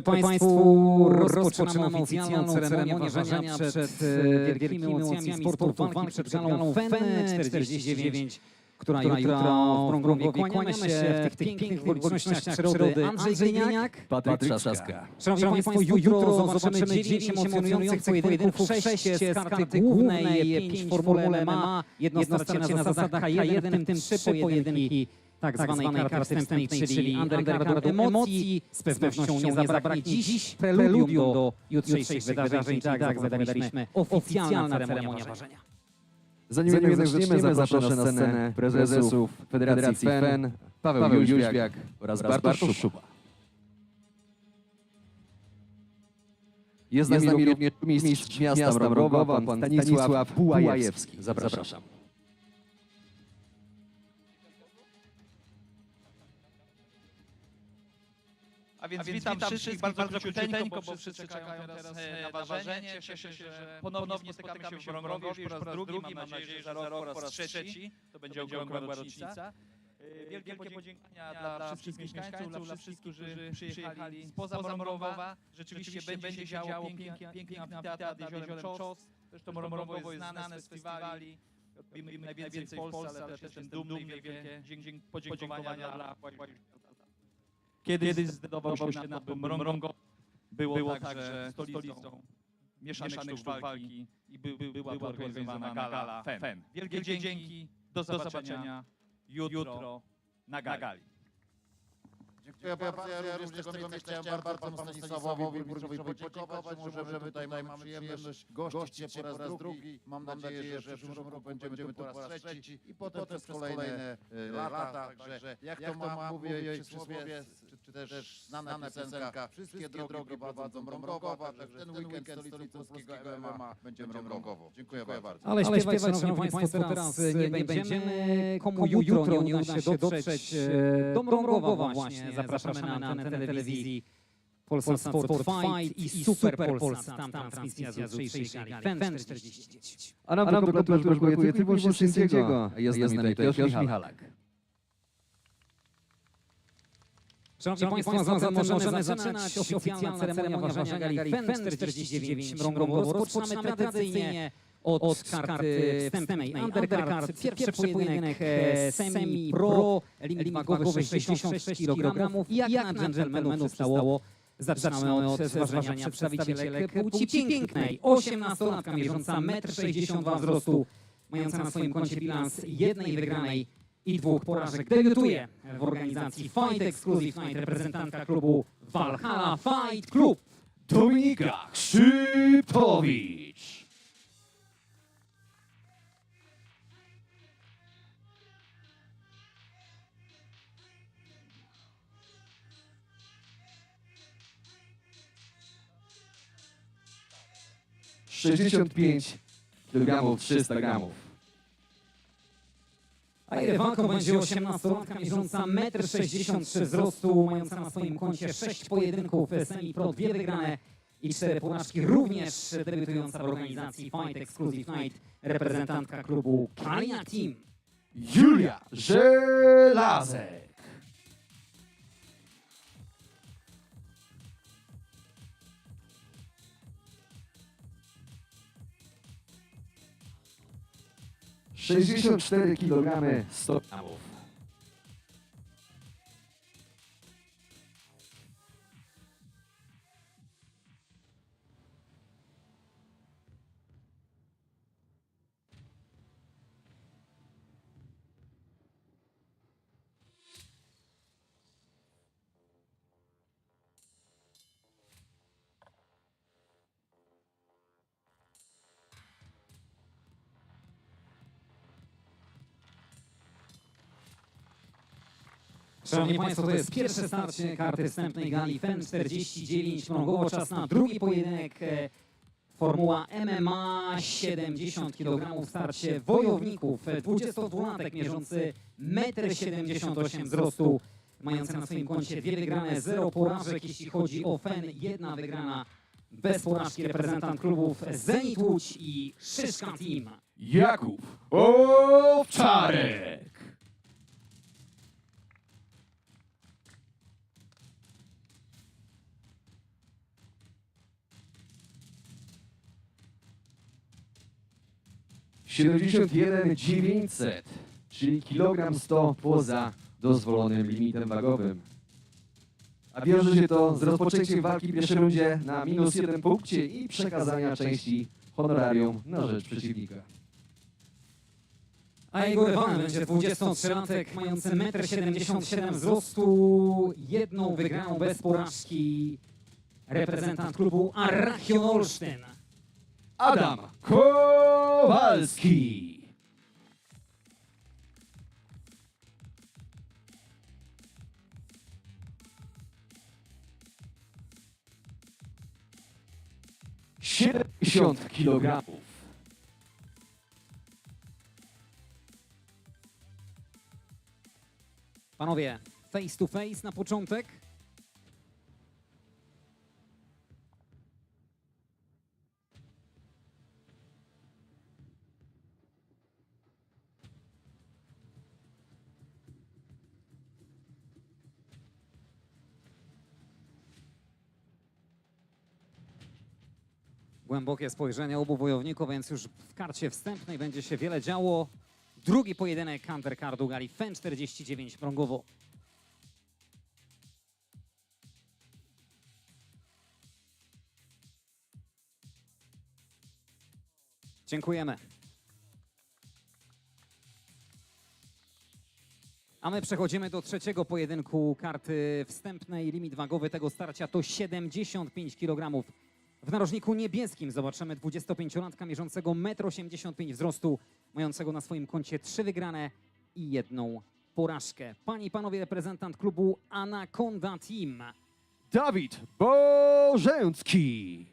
Państwu rozpoczynamy oficjalną ceremonię ważenia przed e, wielkimi emocjami sportu walki przed galą FEN 49, która jutro w Brągowie kłaniamy się w tych, tych pięknych okolicznościach przyrody. Andrzej Gliniak. Patryk Trzaska. Szanowni Państwo, jutro zobaczymy 9 emocjonujących pojedynków, 6 z karty głównej, 5 w Formule MMA, jedno starcie na zasadach K1, w tym 3 pojedynki tak zwanej karty wstępnej, czyli undercardu emocji. Z pewnością nie zabraknie dziś preludium do jutrzejszych wydarzeń, czyli tak jak zapowiadaliśmy, oficjalna ceremonia ważenia. Zanim jednak zaczniemy, zaproszę na scenę prezesów Federacji FEN, Paweł Jóźwiak oraz Bartosz Szuba. Jest z nami również mistrz miasta Mrągowa, pan Stanisław Pułajewski. Zapraszam. A więc, witam, wszystkich bardzo króciuteńko, bo wszyscy czekają teraz e, na ważenie. Cieszę się, że ponownie spotykamy się w Mrągowie już po raz drugi. Mam nadzieję, że za rok po raz trzeci. To będzie okrągła rocznica. E, Wielkie podziękowania dla wszystkich mieszkańców, dla wszystkich, którzy przyjechali spoza Mrągowa. Rzeczywiście będzie się działo piękny, piękny amfiteatr nad jeziorem Czos. Zresztą Mrągowo jest znane z festiwali. Robimy im najwięcej w Polsce, ale też jestem dumny i wielkie podziękowania dla Kiedyś zdecydował się na to, by Mrągo było, także stolicą mieszanych sztuk walki i by, by, była tu organizowana gala FEN. Wielkie dzięki, do zobaczenia jutro na gali. Dziękuję bardzo. Ja również tego miejsca chciałem bardzo panu Stanisławowi Burmistrzowi podziękować, że możemy tutaj mamy przyjemność gościć się po raz drugi. Mam nadzieję, że w przyszłym roku będziemy tu po raz trzeci i potem przez kolejne e, lata. Także jak to ma mówię przysłowie, czy, też znana piosenka, wszystkie drogi prowadzą Mrągowa, także ten weekend stolicy polskiego MMA będzie Mrągowo. Dziękuję bardzo. Ale śpiewać, szanowni państwo, teraz nie będziemy. Komu jutro nie uda się dotrzeć e, do Mrągowa właśnie, zapraszamy na antenę telewizji Polsat Sport Fight i Super Polsat, tam transmisja z jutrzejszej gali FEN 49. A nam do kompletu już brakuje tylko Szyńskiego. Jest z nami tutaj Piotr Michalak. Szanowni Państwo, zatem możemy zaczynać oficjalna ceremonia ważenia gali FEN 49 Mrągowo. Rozpoczynamy tradycyjnie od karty wstępnej undercard. Pierwszy pojedynek e, semi-pro, limit wagowy 66 kg. I jak na dżentelmenów przystało, Zaczynamy od zważenia przedstawicielek płci pięknej. 18-latka mierząca 1,62 m wzrostu, mająca na swoim koncie bilans jednej wygranej i dwóch porażek. Debiutuje w organizacji Fight Exclusive Night reprezentantka klubu Valhalla Fight Club. Dominika Krzypowicz. Sześćdziesiąt pięć kilogramów, 300 gramów. A jej rywalką będzie 18-latka mierząca 1,63 m wzrostu, mająca na swoim koncie 6 pojedynków semi-pro, dwie wygrane i cztery porażki. Również debiutująca w organizacji Fight Exclusive Night reprezentantka klubu Kalina Team. Julia Żelazek. Sześćdziesiąt cztery kilogramy, Szanowni Państwo, to jest pierwsze starcie karty wstępnej gali FEN 49 Mrągowo. Czas na drugi pojedynek. e, Formuła MMA 70 kg. Starcie wojowników. e, 22-latek mierzący 1,78 m wzrostu. Mający na swoim koncie dwie wygrane, zero porażek. Jeśli chodzi o FEN, jedna wygrana bez porażki. Reprezentant klubów Zenit Łódź i Szyszka Team. Jakub Owczarek. 71 900, czyli kilogram 100 poza dozwolonym limitem wagowym. A wiąże się to z rozpoczęciem walki w pierwszej rundzie na minus jeden punkcie i przekazania części honorarium na rzecz przeciwnika. A jego rywalem będzie 23-latek mający 1,77 m wzrostu, jedną wygraną bez porażki reprezentant klubu Arachion Olsztyn. Adam Kowalski. Siedemdziesiąt kilogramów. Panowie, face to face na początek. Głębokie spojrzenie obu wojowników, więc już w karcie wstępnej będzie się wiele działo. Drugi pojedynek undercardu gali FEN 49 Mrągowo. Dziękujemy. A my przechodzimy do trzeciego pojedynku karty wstępnej. Limit wagowy tego starcia to 75 kg. W narożniku niebieskim zobaczymy 25-latka mierzącego 1,85 m wzrostu, mającego na swoim koncie trzy wygrane i jedną porażkę. Panie i panowie, reprezentant klubu Anaconda Team. Dawid Bożęcki.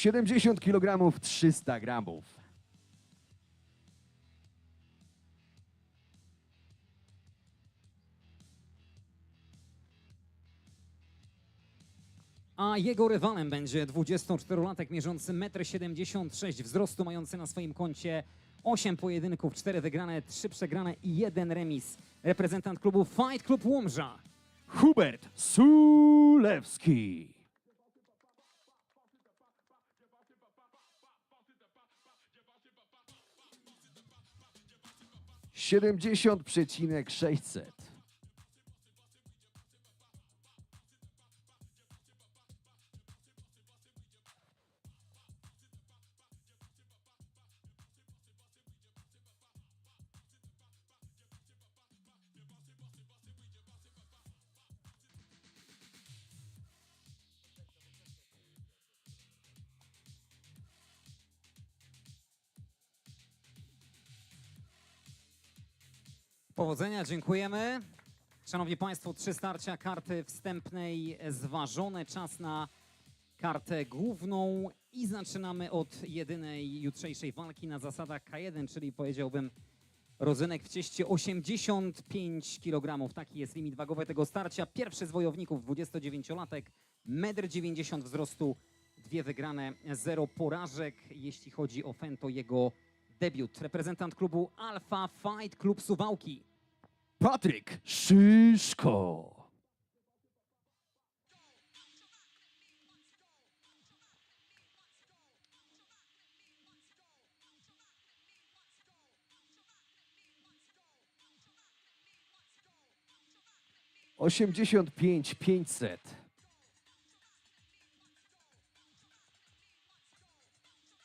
Siedemdziesiąt kilogramów, 300 gramów. A jego rywalem będzie 24-latek mierzący 1,76 m wzrostu, mający na swoim koncie 8 pojedynków, 4 wygrane, 3 przegrane i 1 remis. Reprezentant klubu Fight Club Łomża. Hubert Sulewski. 70,600. Powodzenia, dziękujemy. Szanowni Państwo, trzy starcia karty wstępnej zważone. Czas na kartę główną i zaczynamy od jedynej jutrzejszej walki na zasadach K1, czyli powiedziałbym rodzynek w cieście 85 kg. Taki jest limit wagowy tego starcia. Pierwszy z wojowników, 29-latek, 1,90 m wzrostu, dwie wygrane, zero porażek. Jeśli chodzi o Fen, to jego debiut. Reprezentant klubu Alpha Fight Club Suwałki. Patryk Szyszko. Osiemdziesiąt pięć, pięćset.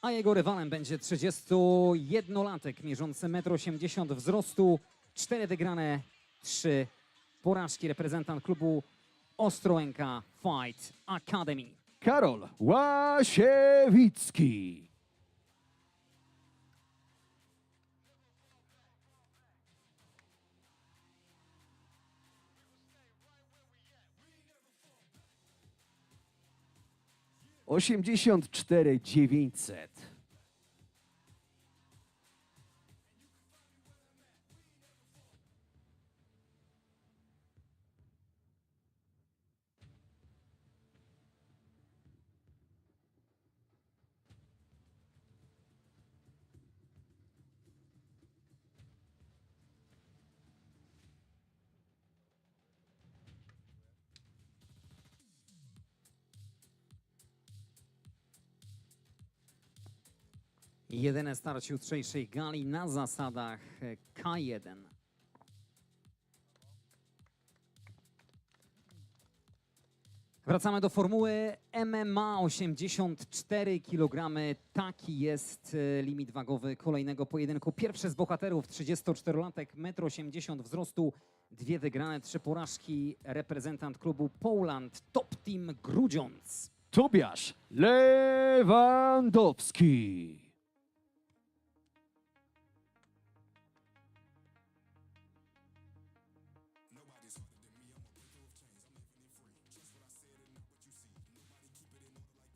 A jego rywalem będzie 31-latek, mierzący 1,80 m wzrostu, 4 wygrane, 3 porażki. Reprezentant klubu Ostrołęka Fight Academy. Karol Łasiewicki. Osiemdziesiąt cztery, dziewięćset. Jedyne starcie jutrzejszej gali na zasadach e, K1. Wracamy do formuły MMA 84 kg. Taki jest e, limit wagowy kolejnego pojedynku. Pierwszy z bohaterów 34-latek, 1,80 m wzrostu, dwie wygrane, trzy porażki. Reprezentant klubu Poland Top Team Grudziądz. Tobiasz Lewandowski.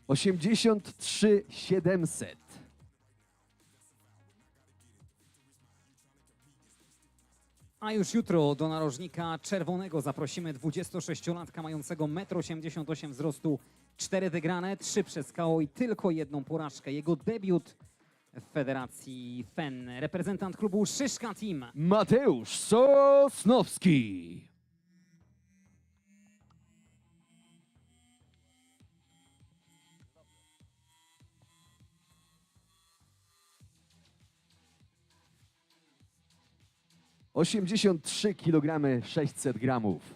Osiemdziesiąt trzy siedemset. A już jutro do narożnika czerwonego zaprosimy 26-latka mającego 1,88 m wzrostu, cztery wygrane, trzy przez KO i tylko jedną porażkę. Jego debiut w Federacji FEN. Reprezentant klubu Szyszka Team. Mateusz Sosnowski. Osiemdziesiąt trzy kilogramy sześćset gramów.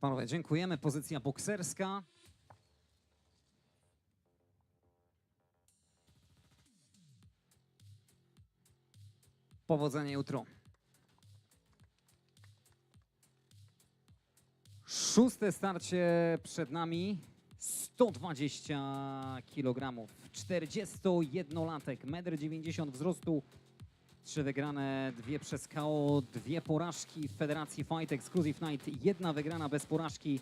Panowie, dziękujemy. Pozycja bokserska. Powodzenia jutro. Szóste starcie przed nami. 120 kg. 41-latek, 1,90 m wzrostu. Trzy wygrane, dwie przez KO, dwie porażki w Federacji Fight Exclusive Night. Jedna wygrana bez porażki.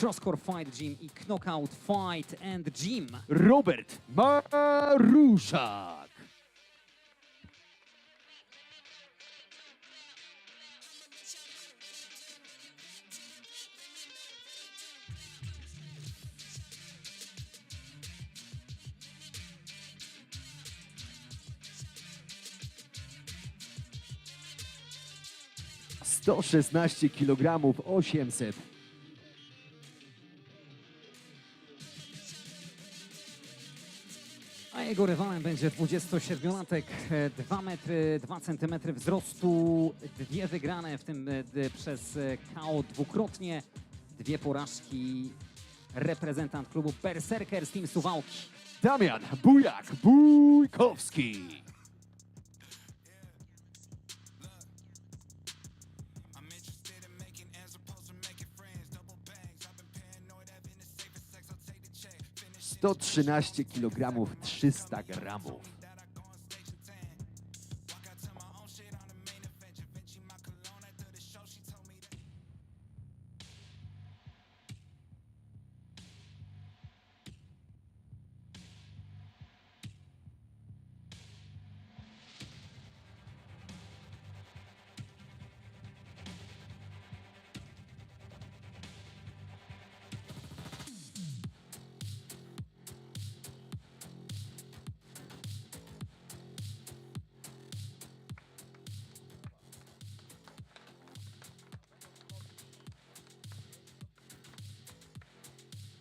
Crosscore Fight Gym i Knockout Fight and Gym. Robert Marusza. 116 kg 800. A jego rywalem będzie 27-latek, 2 e, metry, 2 centymetry wzrostu, dwie wygrane, w tym e, przez e, KO dwukrotnie, dwie porażki. Reprezentant klubu Berserker z Team Suwałki. Damian Bujak Bujkowski. Sto trzynaście kilogramów trzysta gramów.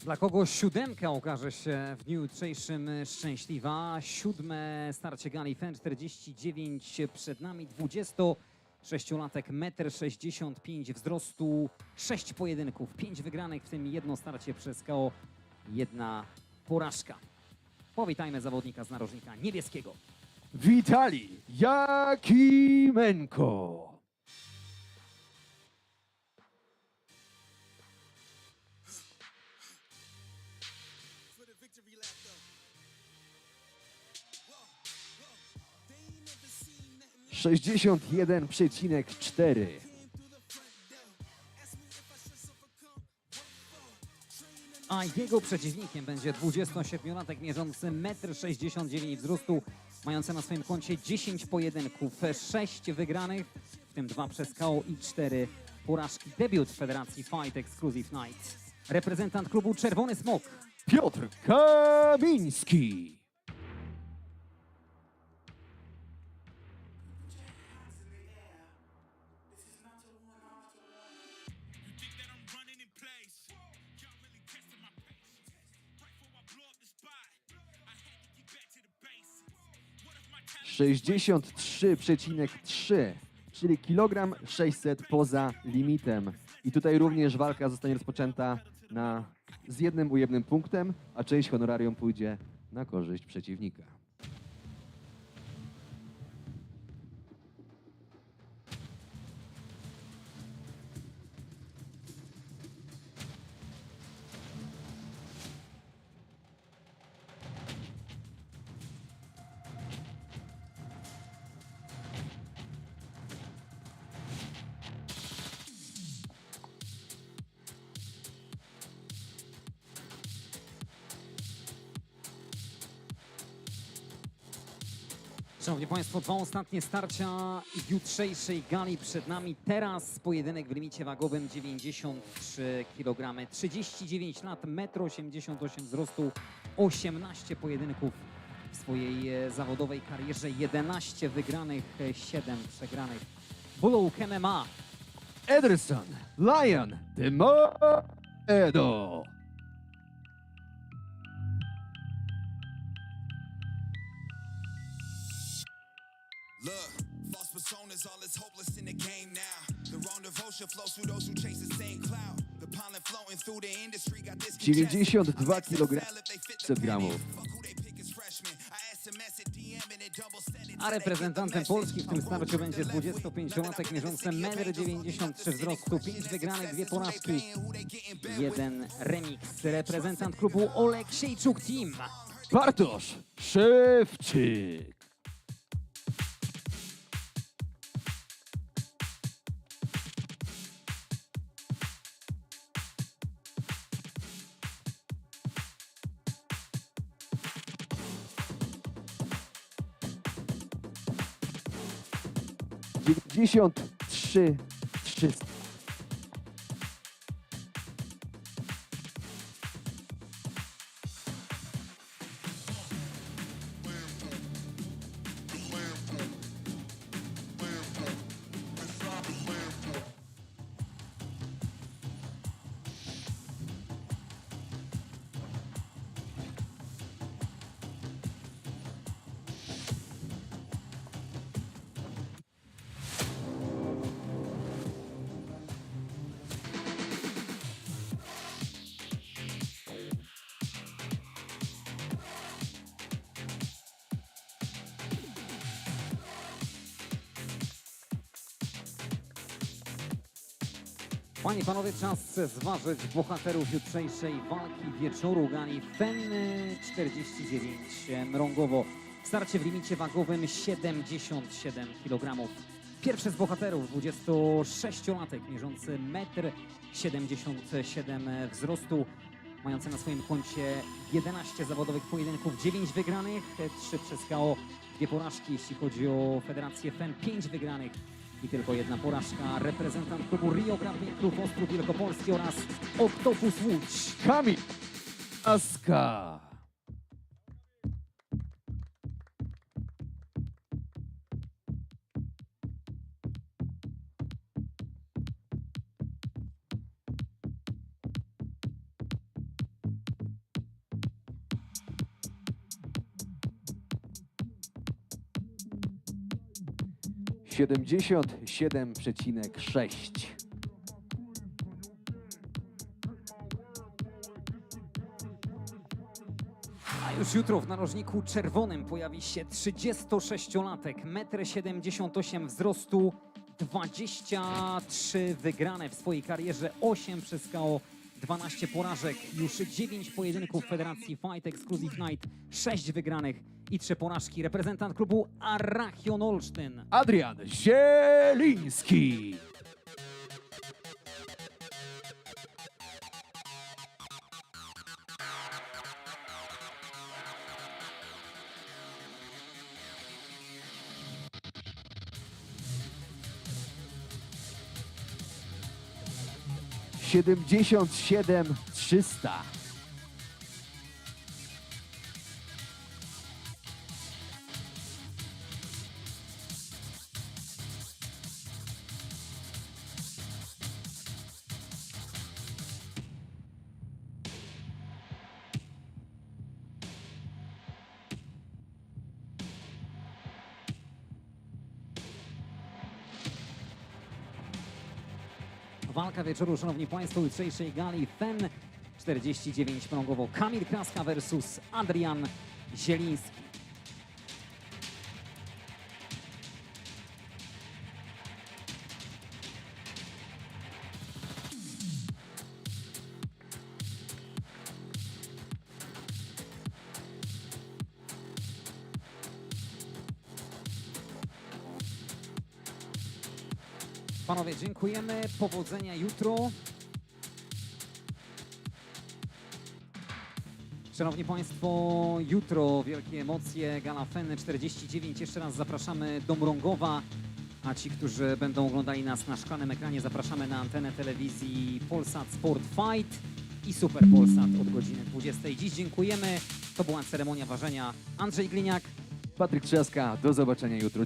Dla kogo siódemka okaże się w dniu jutrzejszym szczęśliwa. Siódme starcie gali FEN 49 przed nami. 26-latek, 1,65 m wzrostu, 6 pojedynków, 5 wygranych, w tym jedno starcie przez KO, jedna porażka. Powitajmy zawodnika z narożnika niebieskiego. Witali Jakimenko. Sześćdziesiąt jeden przecinek cztery. A jego przeciwnikiem będzie 27-latek mierzący 1,69 m wzrostu, mający na swoim koncie 10 pojedynków, 6 wygranych, w tym 2 przez KO i 4 porażki. Debiut Federacji Fight Exclusive Night. Reprezentant klubu Czerwony Smok. Piotr Kamiński. Sześćdziesiąt trzy przecinek trzy, czyli kilogram 600 poza limitem. I tutaj również walka zostanie rozpoczęta na, z jednym ujemnym punktem, a część honorarium pójdzie na korzyść przeciwnika. Szanowni Państwo, dwa ostatnie starcia jutrzejszej gali przed nami. Teraz pojedynek w limicie wagowym 93 kg. 39 lat, 1,88 m wzrostu, 18 pojedynków w swojej e, zawodowej karierze, 11 wygranych, e, 7 przegranych. Bullock MMA. Ederson Lion de False personas, all is hopeless in the game now. The wrong devotion flows through those who chase the same cloud. The pollen floating through the industry got this 92 kg 100 gramów. A reprezentantem Polski w tym starciu będzie 25-latek mierzący 1,93 m wzrostu, 5 wygranych, 2 porażki, jeden remix. Reprezentant klubu Oleksiejczuk Team. Bartosz Szewczyk. 93 300. Panie i panowie, czas zważyć bohaterów jutrzejszej walki wieczoru gali FEN 49 Mrągowo. Starcie w limicie wagowym 77 kg. Pierwszy z bohaterów, 26-latek, mierzący 1,77 m wzrostu, mający na swoim koncie 11 zawodowych pojedynków, 9 wygranych, 3 przez KO, 2 porażki, jeśli chodzi o Federację FEN, 5 wygranych i tylko jedna porażka. Reprezentant klubu Rio Grande Klub Ostrów Wielkopolski oraz Octopus Łódź. Kamil Aska. Siedemdziesiąt siedem przecinek sześć. A już jutro w narożniku czerwonym pojawi się 36-latek, 1,78 m wzrostu, 23 wygrane w swojej karierze, 8 przez KO, 12 porażek, już 9 pojedynków Federacji Fight Exclusive Night, 6 wygranych i 3 porażki. Reprezentant klubu Arachion Olsztyn. Adrian Zieliński. 77 300. Walka wieczoru, szanowni państwo, jutrzejszej gali FEN 49 prągowo Kamil Kraska versus Adrian Zieliński. Panowie, dziękujemy. Powodzenia jutro. Szanowni Państwo, jutro wielkie emocje, Gala Feny 49. Jeszcze raz zapraszamy do Mrągowa, a ci, którzy będą oglądali nas na szklanym ekranie, zapraszamy na antenę telewizji Polsat Sport Fight i Super Polsat od godziny 20. Dziś dziękujemy. To była ceremonia ważenia. Andrzej Gliniak, Patryk Trzaska, do zobaczenia jutro.